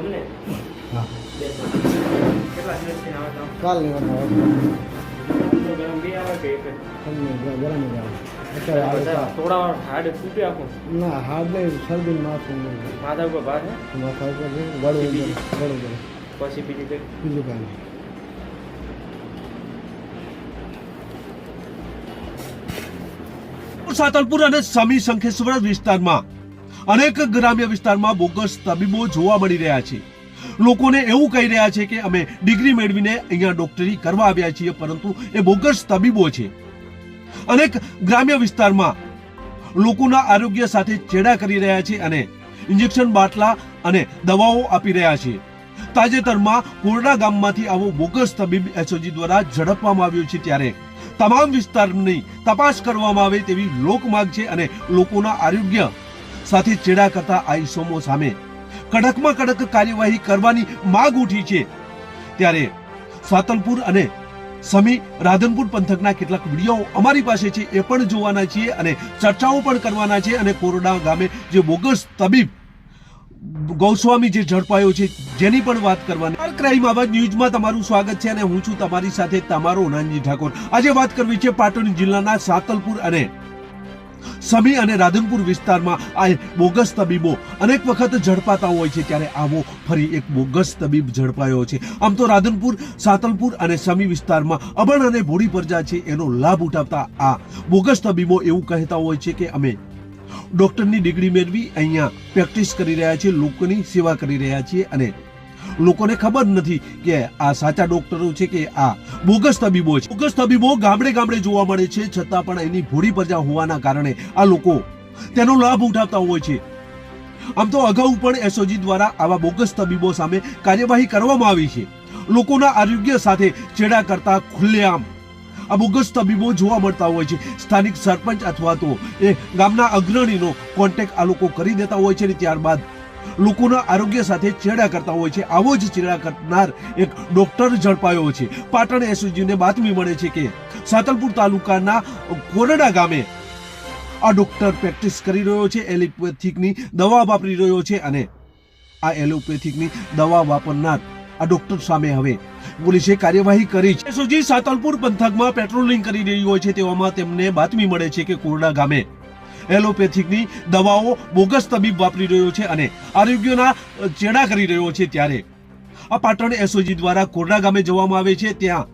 તમને? હા કેટલા દિવસથી આવે તો કાલની વાત આવે. ગરમ બી આવે કે એક તમને ગરમ જ આવે. અત્યારે આવે થોડા વાર હાડ તૂટી આખું? ના હાડ નહીં શરદી માથું માથા ઉપર ભાર છે? માથા ઉપર ગળું ગળું પછી બીજી કઈ? બીજું કાંઈ સાતલપુર અને સમી શંખેશ્વર વિસ્તારમાં અનેક ગ્રામ્ય વિસ્તારમાં બોગસ તબીબો જોવા મળી રહ્યા છે. લોકોને એવું કહી રહ્યા છે કે અમે ડિગ્રી મેળવીને અહીંયા ડોક્ટરી કરવા આવ્યા છીએ, પરંતુ એ બોગસ તબીબો છે. અનેક ગ્રામ્ય વિસ્તારમાં લોકોના આરોગ્ય સાથે ચેડા કરી રહ્યા છે અને ઇન્જેક્શન બાટલા અને દવાઓ આપી રહ્યા છે. તાજેતરમાં કોરડા ગામમાંથી આવો બોગસ તબીબ એસઓજી દ્વારા ઝડપવામાં આવ્યો છે ત્યારે તમામ વિસ્તારની તપાસ કરવામાં આવે તેવી લોકમાંગ છે અને લોકોના આરોગ્ય સાથે ચેડા કરતા આઈસોમો સામે કડકમાં કડક કાર્યવાહી કરવાની માંગ ઉઠી છે. ત્યારે સાતલપુર અને સમી રાધનપુર પંથકના કેટલાક વીડિયો અમારી પાસે છે એ પણ જોવાના છીએ અને ચર્ચાઓ પણ કરવાના છે અને કોરડા ગામે જે બોગસ તબીબ ગૌસ્વામી જે ઝડપાયો છે જેની પણ વાત કરવાની ક્રાઇમ આવાજ ન્યૂઝમાં તમારું સ્વાગત છે અને હું છું તમારી સાથે તમારો નાનજી ઠાકોર. આજે વાત કરવી છે પાટણ જિલ્લાના સાતલપુર અને સમી અને રાધનપુર વિસ્તારમાં આ બોગસ તબીબો અનેક વખત ઝડપાતા હોય છે, ત્યારે આવો ફરી એક બોગસ તબીબ ઝડપાયો છે. આમ તો રાધનપુર, સાતલપુર અને સમી વિસ્તારમાં અબણ અને ભોળી પ્રજા છે, એનો લાભ ઉઠાવતા આ બોગસ તબીબો એવું કહેતા હોય છે કે અમે ડોક્ટરની ડિગ્રી મેળવી અહીંયા પ્રેક્ટિસ કરી રહ્યા છીએ, લોકોની સેવા કરી રહ્યા છીએ અને લોકોને ખબર નથી કે આ સાચા ડોક્ટરો છે કે આ બોગસ તબીબો છે. બોગસ તબીબો ગામડે ગામડે જોવા મળે છે, છતાં પણ એની ભોળી પ્રજા હોવાના કારણે આ લોકો તેનો લાભ ઉઠાવતા હોય છે. આમ તો અગાઉ પણ એસઓજી દ્વારા આવા બોગસ તબીબો સામે કાર્યવાહી કરવામાં આવી છે. લોકોના આરોગ્ય સાથે ચેડા કરતા ખુલ્લેઆમ આ બોગસ તબીબો જોવા મળતા હોય છે. સ્થાનિક સરપંચ અથવા તો એ ગામના અગ્રણીનો કોન્ટેક્ટ આ લોકો કરી દેતા હોય છે ત્યારબાદ લોકોના આરોગ્ય સાથે ચેડા કરતા હોય છે. આવો જ ચેડા કરનાર એક ડોક્ટર ઝડપાયો છે. પાટણ એસઓજીને બાતમી મળે છે કે સાતલપુર તાલુકાના કોરડા ગામે આ ડોક્ટર પ્રેક્ટિસ કરી રહ્યો છે. એલોપેથિકની દવા વાપરી રહ્યો છે અને આ એલોપેથિકની દવા વાપરનાર આ ડોક્ટર સામે હવે પોલીસે કાર્યવાહી કરી છે. એસઓજી સાતલપુર પંથકમાં પેટ્રોલિંગ કરી રહી હોય છે તેવામાં તેમને બાતમી મળે છે કે કોરડા ગામે એલોપેથિકની દવાઓ બોગસ તબીબ વાપરી રહ્યો છે અને આરોગ્યના ચેડા કરી રહ્યો છે ત્યારે. આ પાટણ એસઓજી દ્વારા કોરડા ગામે જવામાં આવે છે ત્યાં.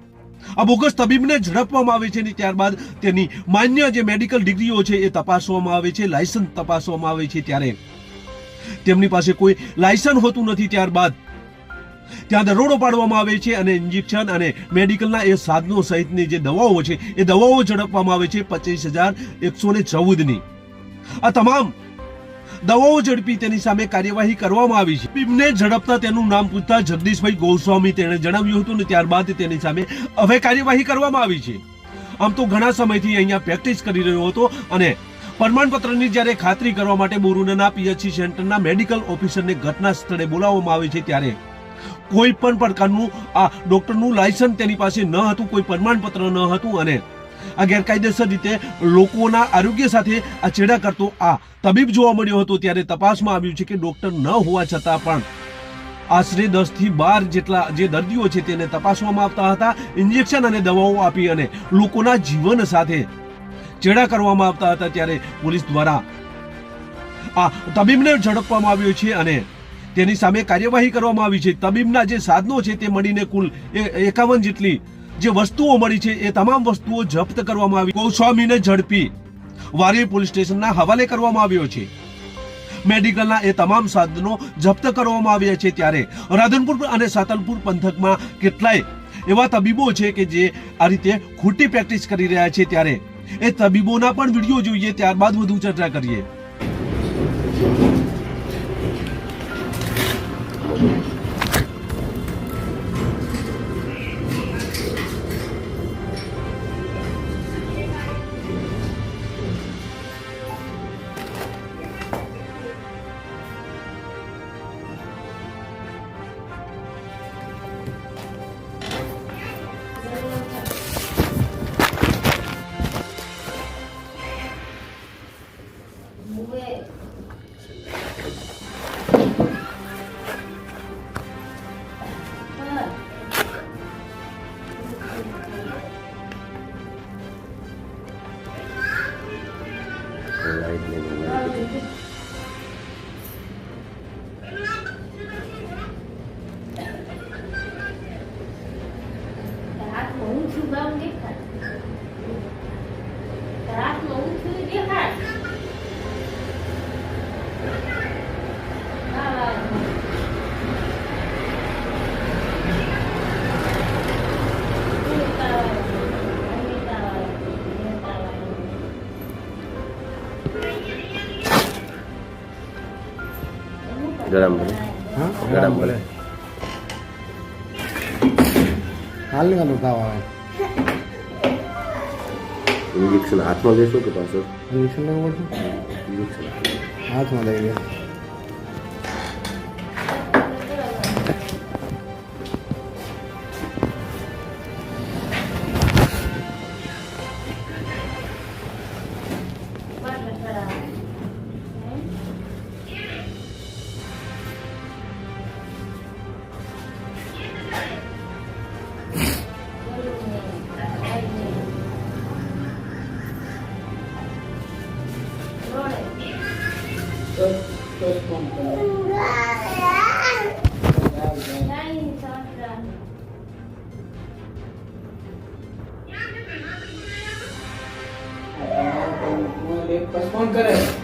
આ બોગસ તબીબને ઝડપવામાં આવે છે અને ત્યારબાદ તેની માન્ય જે મેડિકલ ડિગ્રીઓ છે એ તપાસવામાં આવે છે, લાયસન્સ તપાસવામાં આવે છે ત્યારે. તેમની પાસે કોઈ લાયસન્સ હોતું નથી ત્યારબાદ. ત્યાં દરોડો પાડવામાં આવે છે અને ઇન્જેક્શન અને મેડિકલના એ સાધનો સહિતની જે દવાઓ છે, એ દવાઓ ઝડપવામાં આવે છે પચીસ હજાર એકસો ને ચૌદની. આ તમામ દવાઓ ઝડપી તેની સામે કાર્યવાહી કરવામાં આવી છે. પીમને ઝડપતા તેનું નામ પૂછતા જગદીશભાઈ ગોસ્વામી તેણે જણાવ્યું હતું ને ત્યારબાદ તેની સામે હવે કાર્યવાહી કરવામાં આવી છે. આમ તો ઘણા સમયથી અહીંયા પ્રેક્ટિસ કરી રહ્યો હતો અને પ્રમાણપત્રની જ્યારે ખાતરી કરવા માટે બોરુનાના પીએચસી સેન્ટરના મેડિકલ ઓફિસરને ઘટના સ્થળે બોલાવવામાં આવે છે ત્યારે કોઈ પણ પ્રકારનું આ ડોક્ટરનું લાયસન્સ તેની પાસે ન હતું, કોઈ પ્રમાણપત્ર ન હતું અને આ ગેરકાયદેસર રીતે લોકોના આરોગ્ય સાથે આ ચેડા કરતો આ તબીબ જોવા મળ્યો હતો ત્યારે તપાસમાં આવ્યું છે કે ડોક્ટર ન હોવા છતાં પણ આશરે દસથી બાર જેટલા જે દર્દીઓ છે તેને તપાસવામાં આવતા હતા, ઇન્જેક્શન અને દવાઓ આપી અને લોકોના જીવન સાથે ચેડા કરવામાં આવતા હતા ત્યારે પોલીસ દ્વારા આ તબીબને ઝડપવામાં આવ્યો છે અને તેની સામે કાર્યવાહી કરવામાં આવી છે. તબીબના જે સાધનો છે તે મળીને કુલ એકાવન જેટલી જે વસ્તુઓ મળી છે, એ તમામ વસ્તુઓ જપ્ત કરવામાં આવી. ગૌસ્વામીને ઝડપી. વારી પોલીસ સ્ટેશનના હવાલે કરવામાં આવ્યો છે. મેડિકલના એ તમામ સાધનો જપ્ત કરવામાં આવ્યા છે ત્યારે રાધનપુર અને સાતલપુર પંથકમાં કેટલાય એવા તબીબો છે કે જે આ રીતે ખોટી પ્રેક્ટિસ કરી રહ્યા છે ત્યારે. એ તબીબોના પણ વીડિયો જોઈએ, ત્યારબાદ વધુ ચર્ચા કરીએ. 5회 ગરમ ભલે હા? ગરમ ભલે હાલ હાલું તાવ આવે. ઇન્જેક્શન હાથમાં લેશો કે પાછળ? ઇન્જેક્શન લેવું પડશે? ઇન્જેક્શન હાથમાં. લઈ ફોન કરે.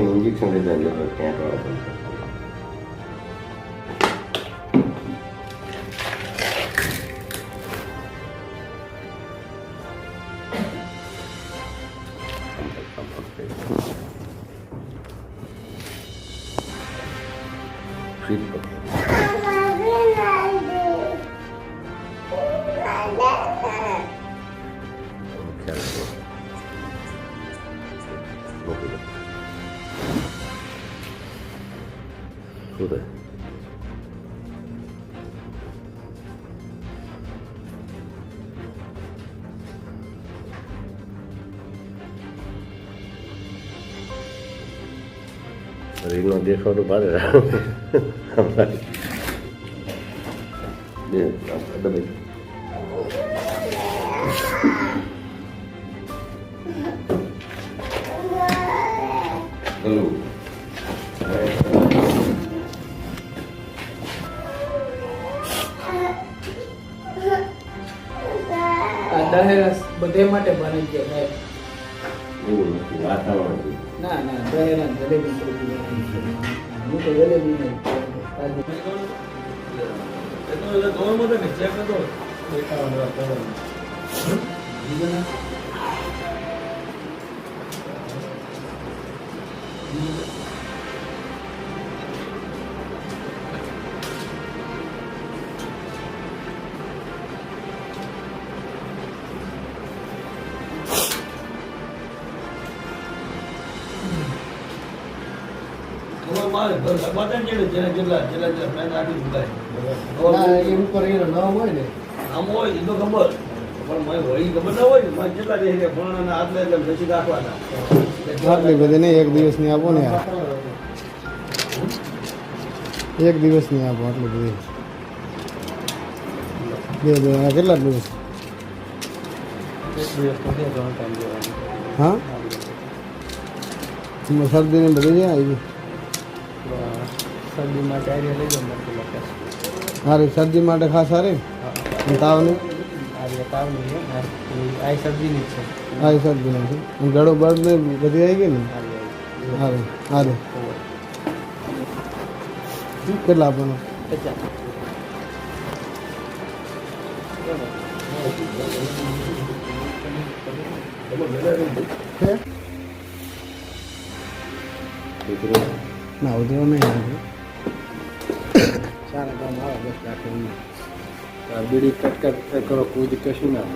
અને પકડીને ઇન્જેક્શન લીધા રીલનો દેખાડો ભારે બે ડબલ હેલો આ દહેરસ બધે માટે બની ગયા સાહેબ એવું નથી વાતાવરણ છે. ના ના દહેરા જલેબી જલેબી હું તો જલેબી નહીં ના એ ઉપર એ ન હોય ને. આમ હોય એ તો ખબર. પણ મને વળી ખબર ના હોય ને મને કેટલા દે કે ફલાણાના એટલે પછી રાખવાના આટલી બધી નહીં એક દિવસની આપો ને એક દિવસની આપો આટલી બધી. બે બે આ કેટલા દિવસ? હા? શરદી ને બધું જ આવી શરદી માટે આર્ય લઈ જાઓ મોટી લોકો સારી શરદી માટે ખાસ સારી તાવની આર્ય તાવની આ શરદીની છે આ શરદી નથી ગળો બળ ને બધી આવી ગઈ ને સારું સારું કેટલા આપવાનું દીકરો ના ઉધરો નહીં આવે. સારા કામ આવે બસ રાખે બીડી કટકટ કરો કૂદ કશું ના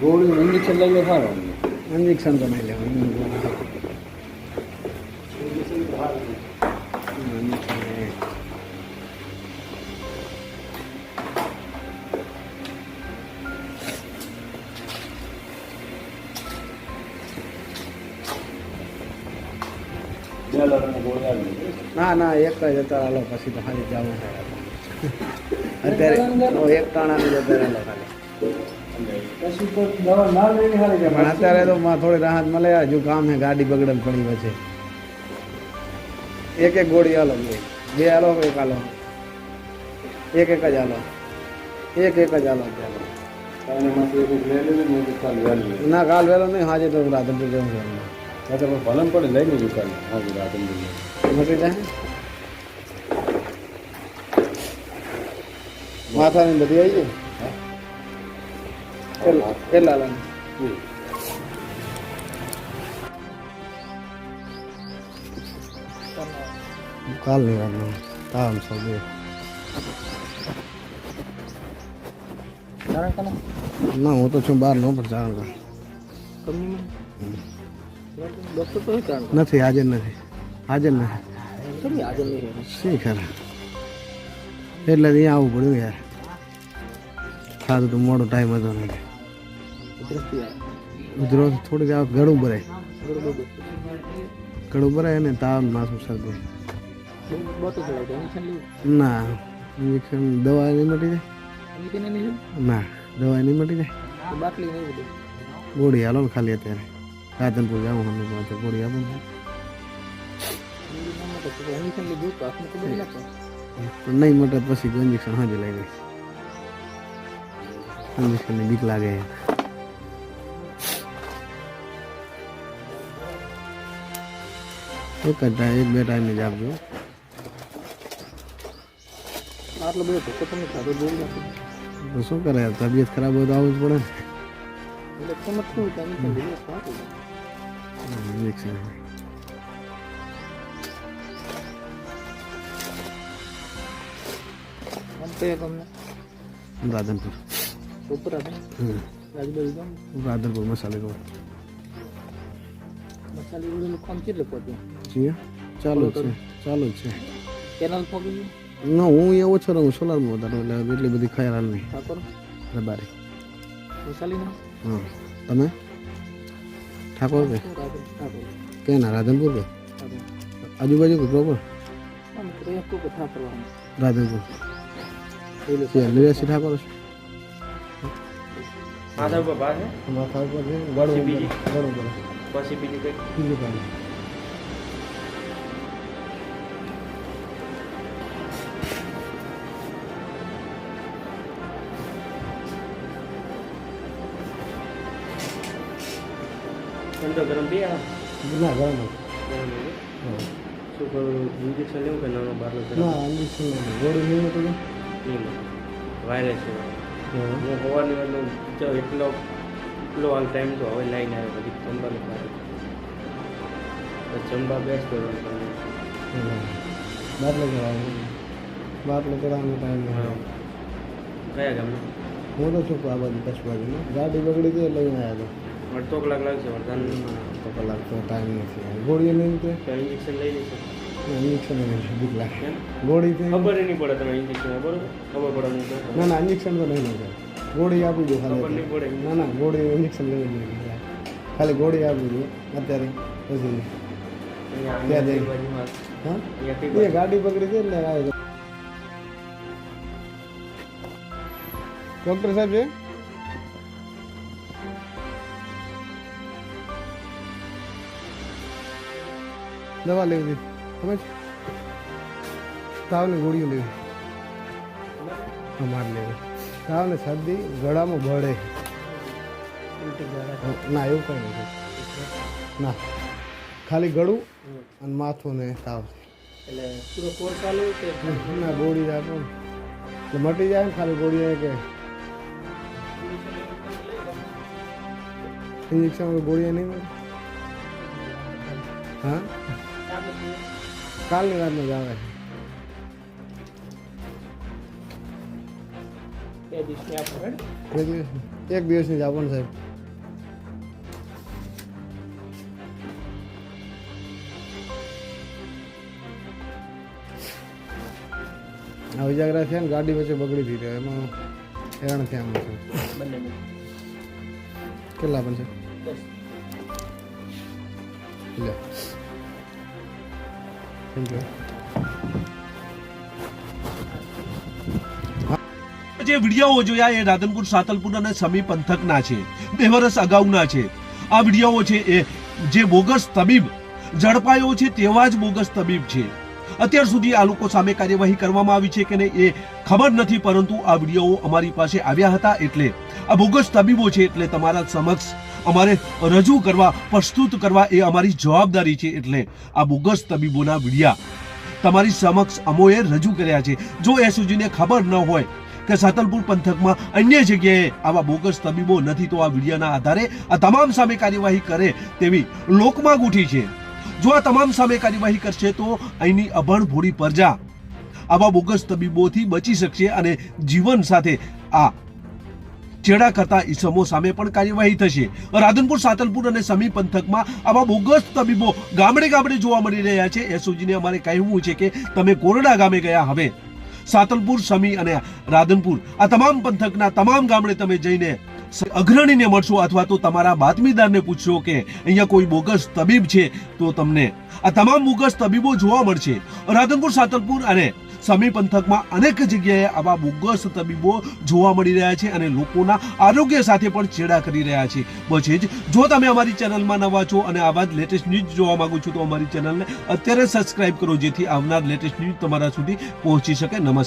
ગોળી ઇન્જેક્શન લઈ લો સારો ઇન્જેક્શન તો નહીં લેવાનું ના ના એક જ અત્યારે હાલો પછી તો ખાલી જવું અત્યારે એક ટાણાની જ અત્યારે હાલો ખાલી. પણ અત્યારે તો માં થોડી રાહત મળે. હજુ કામ હે ગાડી બગડેલ પડી વચ્ચે એક એક ગોળી હાલો બે. હાલો એક હાલો? એક એક જ હાલો. એક એક જ હાલો ના કાલ વહેલો નહીં હાજર તો રાધનપુર જવું અચ્છા પણ ભલન પડે લઈ લેજો દુકાન હા મટી જાય માથાની બધી આવી જાય? કેટલા લાગે કાલ નહીં વાત તામ છો બે. ના હું તો છું બહાર નો પણ જાણ કર નથી હાજર નથી. હાજર નથી. શી ખરા? એટલે અહીંયા આવવું પડ્યું યાર. ખાધું તો મોડો ટાઈમ હતો નથી ઉધરો થોડીક આ ગળું ભરાય. ગળું ભરાય ને તાવ માથું શરદી. ના ઇન્જેક્શન દવા નહીં મટી જાય. ના દવા નહીં મટી જાય. ગોળી હાલો ને ખાલી અત્યારે. રાધનપુર જાઉં અમે તો ગોળી આપો ને. પણ નહીં મટે તો પછી ઇન્જેક્શન હાજર લઈ ગઈ ઇન્જેક્શનની બીક લાગે એક જ ટાઈમ એક બે ટાઈમે જ આપજો આટલો બધો ધક્કો તમને ખાધો જોઈ નથી તો શું કરે તબિયત ખરાબ હોય તો આવવું જ પડે એટલે તમે શું તમે પણ લીધું સારું ને ઇન્જેક્શન આમ કયા તમને રાધનપુર ઉપર હતા હમ. આજુબાજુ ગામ રાધનપુર મસાલે રોડ મસાલી ઉડીનું કામ કેટલે પહોંચ્યું જી ચાલુ જ છે ચાલુ જ છે કેનાલ પહોંચી ના હું એ ઓછો રહું સોલારમાં વધારે એટલે એટલી બધી ખ્યાલ નહીં ઠાકોર રબારી મસાલીના હા તમે ઠાકોર કે ઠાકોર ઠાકોર કે ના રાધનપુર. કે ઠાકોર આજુબાજુ પ્રોપર રાધનપુર નિરાશી ઠાકોર છે? માથા ઉપર છે માથા ઉપર છે બરોબર બરોબર પછી બીજું કંઈક બીજું કાંઈ ઠંડો ગરમ પી ના ગરમ ગરમ શું કરું ઇન્જેક્શન લેવું કે નાનો બારનો ના ઇન્જેક્શન ગોળી નહીં હતું નહીં વાયરસ છે. હા. હોવાની મતલબ જો એટલો એટલો હાલ ટાઈમ તો હવે લાઈને આવ્યો પછી ચંબા જમવા બેસતો હતો હા. બાટલો ચડાવવાનો બાટલો ચડાવવાનો ટાઈમ. કયા ગામ હું તો છું આ બાજુ કચ્છ બાજુમાં. ગાડી બગડી ગઈ લઈને આવ્યા આવ્યો. અડધો કલાક લાગશે વરસાદ તો કલાક તો ટાઈમ નથી. ગોળી લઈને તે? તો ઇન્જેક્શન લઈ લઈશું ઇન્જેક્શન નહીં બીક લાગે. ગોળી ખબર નહીં પડે તમે ઇન્જેક્શન બરોબર? ખબર પડે ના ના ઇન્જેક્શન તો નહીં ગોળી આપી દો ખાલી ના ના ગોળી ઇન્જેક્શન લેવું જોઈએ ખાલી ગોળી આપી દો અત્યારે પછી ત્યાં જઈ. હા? એ ગાડી પકડી છે એટલે આવ્યો ડૉક્ટર સાહેબ છે? દવા લેવી દે સમજ તાવની ગોળીઓ લેવી. અમારે લેવી. તાવને શરદી ગળામાં બળે. ના એવું કંઈ નથી. ના. ખાલી ગળું અને માથું ને તાવ. એટલે પૂરો કોર્સ ચાલુ કે ના ગોળી જ એટલે મટી જાય ને ખાલી ગોળી કે. ઇન્જેક્શન ગોળી નહીં હા? કાલની વાતમાં જ આવે. દિવસની એક દિવસ એક દિવસની જ આપો ને સાહેબ. આ ઉજાગરા થયા ને ગાડી વચ્ચે બગડી થઈ ગયો. એમાં હેરાન થયા છે કેટલા પણ છે? લે. જે વિડીયોઓ જોયા એ રાધનપુર, સાતલપુર અને સમી પંથકના છે. બે વર્ષ અગાઉના છે. આ વિડીયોઓ છે એ જે બોગસ તબીબ, ઝડપાયો છે તેવા જ બોગસ તબીબ છે. અત્યાર સુધી આ લોકો સામે કાર્યવાહી કરવામાં આવી છે કે નહીં એ ખબર નથી, પરંતુ આ વીડિયો અમારી પાસે આવ્યા હતા એટલે આ બોગસ તબીબો છે એટલે તમારા સમક્ષ અમારે રજૂ કરવા, પ્રસ્તુત કરવા એ અમારી જવાબદારી છે એટલે આ બોગસ તબીબોના વિડીયા તમારી સમક્ષ અમોએ રજૂ કર્યા છે. જો એ સુધીને ખબર ન હોય કે સાતલપુર પંથકમાં અન્ય જગ્યાએ આવા બોગસ તબીબો નથી, તો આ વિડિયાના આધારે આ તમામ સામે કાર્યવાહી કરે તેવી લોકમાંગ ઉઠી છે. જો આ તમામ સામે કાર્યવાહી કરશે, તો અહીંની અભણ ભોળી પ્રજા આવા બોગસ તબીબોથી બચી શકશે અને જીવન સાથે આ ચેડા કરતા ઈસમો સામે પણ કાર્યવાહી થશે. રાધનપુર, સાતલપુર અને સમી પંથકમાં આવા બોગસ તબીબો ગામડે ગામડે જોવા મળી રહ્યા છે. એસઓજીને અમારે કહેવું છે કે તમે કોરડા ગામે ગયા હવે. સાતલપુર, સમી અને રાધનપુર, આ તમામ પંથકના તમામ ગામડે તમે જઈને અગ્રણીને મળશો અથવા તો તમારા બાતમીદારને પૂછશો કે અહીંયા કોઈ બોગસ તબીબ છે તો તમને આ તમામ બોગસ તબીબો જોવા મળશે. રાધનપુર, સાતલપુર અને સમી પંથકમાં અનેક જગ્યાએ આવા બોગસ તબીબો જોવા મળી રહ્યા છે અને લોકોના આરોગ્ય સાથે પણ ચેડા કરી રહ્યા છે. પછી જ જો તમે અમારી ચેનલમાં નવા છો અને આવા જ લેટેસ્ટ ન્યૂઝ જોવા માંગો છો તો અમારી ચેનલને અત્યારે સબસ્ક્રાઇબ કરો જેથી આવનાર લેટેસ્ટ ન્યૂઝ તમારા સુધી પહોંચી શકે. નમસ્કાર.